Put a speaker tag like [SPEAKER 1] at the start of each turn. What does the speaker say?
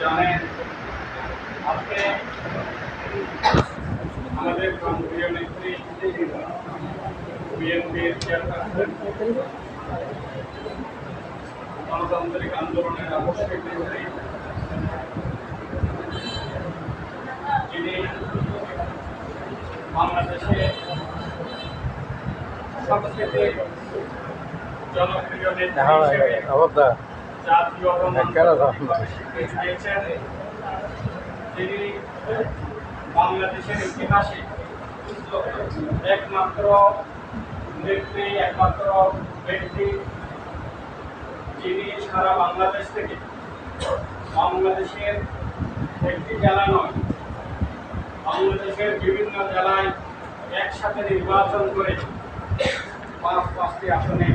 [SPEAKER 1] জানেন আজকে আমাদের প্রিয় নেত্রী বিএনপির চেয়ারপারসন গণতান্ত্রিক আন্দোলনের আবশ্যিক নেত্রী বাংলাদেশে সবচেয়ে জনপ্রিয় নেতা হিসেবে
[SPEAKER 2] খবরদার
[SPEAKER 1] জাতীয় এবং
[SPEAKER 2] কেন দাও?
[SPEAKER 1] আন্তর্জাতিকভাবে তিনি বাংলাদেশের ইতিহাসে একমাত্র নেত্রী একমাত্র ব্যক্তি যিনি সারা বাংলাদেশ থেকে বাংলাদেশের একটি জেলা নয় বাংলাদেশের বিভিন্ন জেলায় একসাথে নির্বাচন করে পাঁচ পাঁচটি আসনে